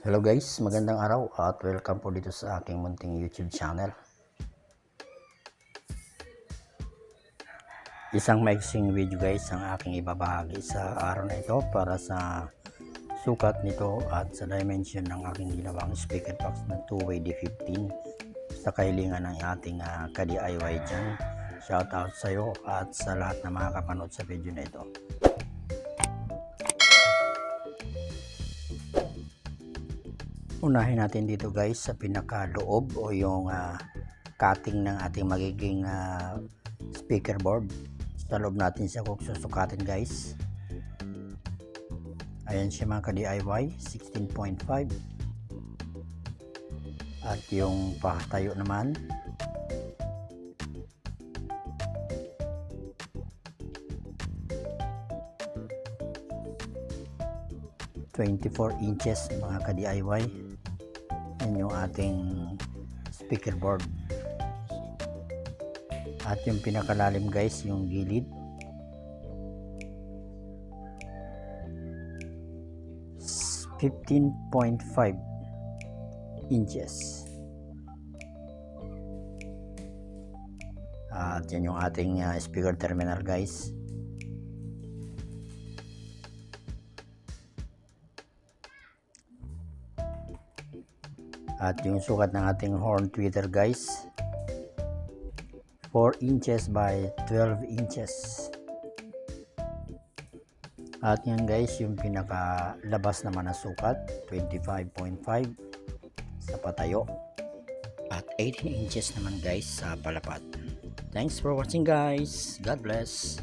Hello guys, magandang araw at welcome po dito sa aking munting YouTube channel. Isang maiksing video guys ang aking ibabahagi sa araw na ito para sa sukat nito at sa dimension ng aking ginawang speaker box na 2-way D15 sa kahilingan ng ating uh, ka-DIY dyan. Shout out sa iyo at sa lahat na makakapanood sa video na ito. Unahin natin dito guys sa pinakaloob o yung ah, cutting ng ating magiging ah, speaker board. Sa loob natin siya kung susukatin guys. Ayan siya mga ka-DIY 16.5 at yung patayo naman. Twenty-four inches mga ka-DIY yan yung ating speaker board at yung pinakalalim guys yung gilid. S- 15.5 inches. At yan yung ating uh, speaker terminal guys at yung sukat ng ating horn tweeter guys. 4 inches by 12 inches. At yan guys yung pinakalabas naman na sukat 25.5 sa patayo. At 18 inches naman guys sa palapat. Thanks for watching guys. God bless